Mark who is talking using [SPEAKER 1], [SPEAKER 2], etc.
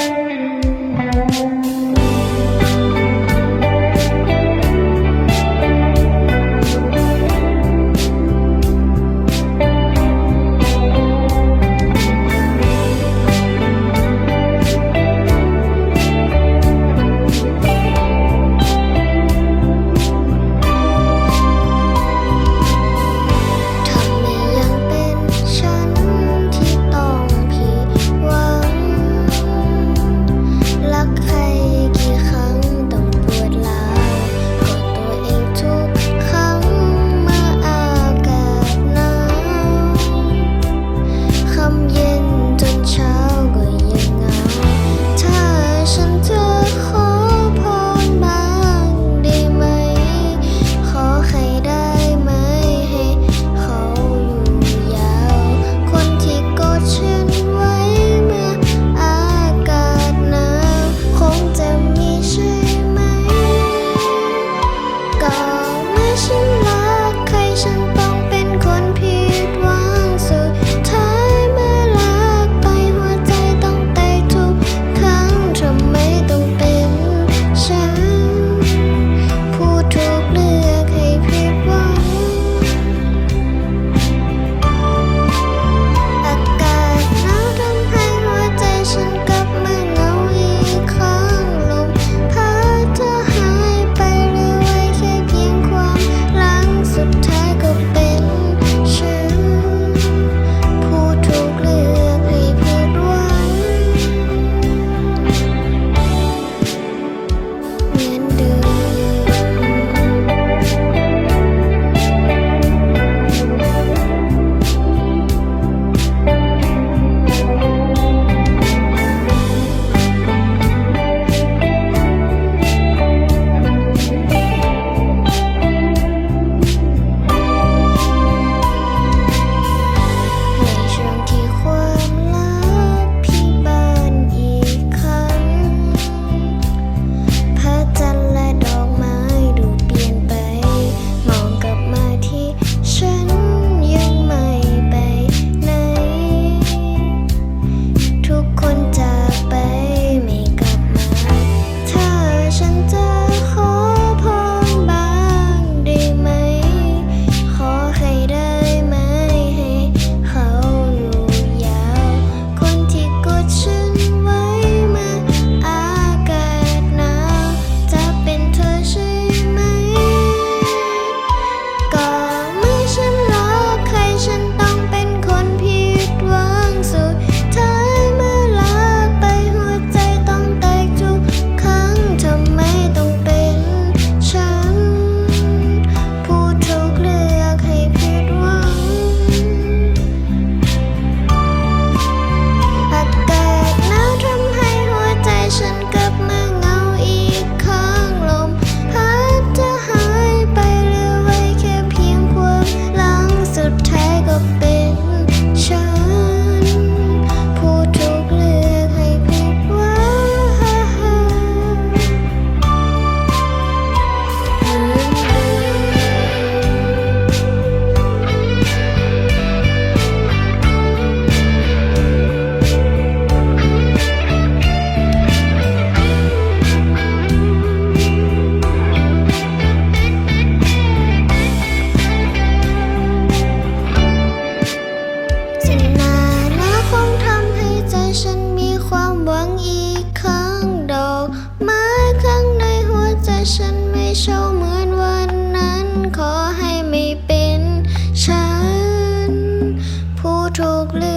[SPEAKER 1] thank you. เช่าเหมือนวันนั้น ขอให้ไม่เป็นฉัน ผู้ถูกเลือก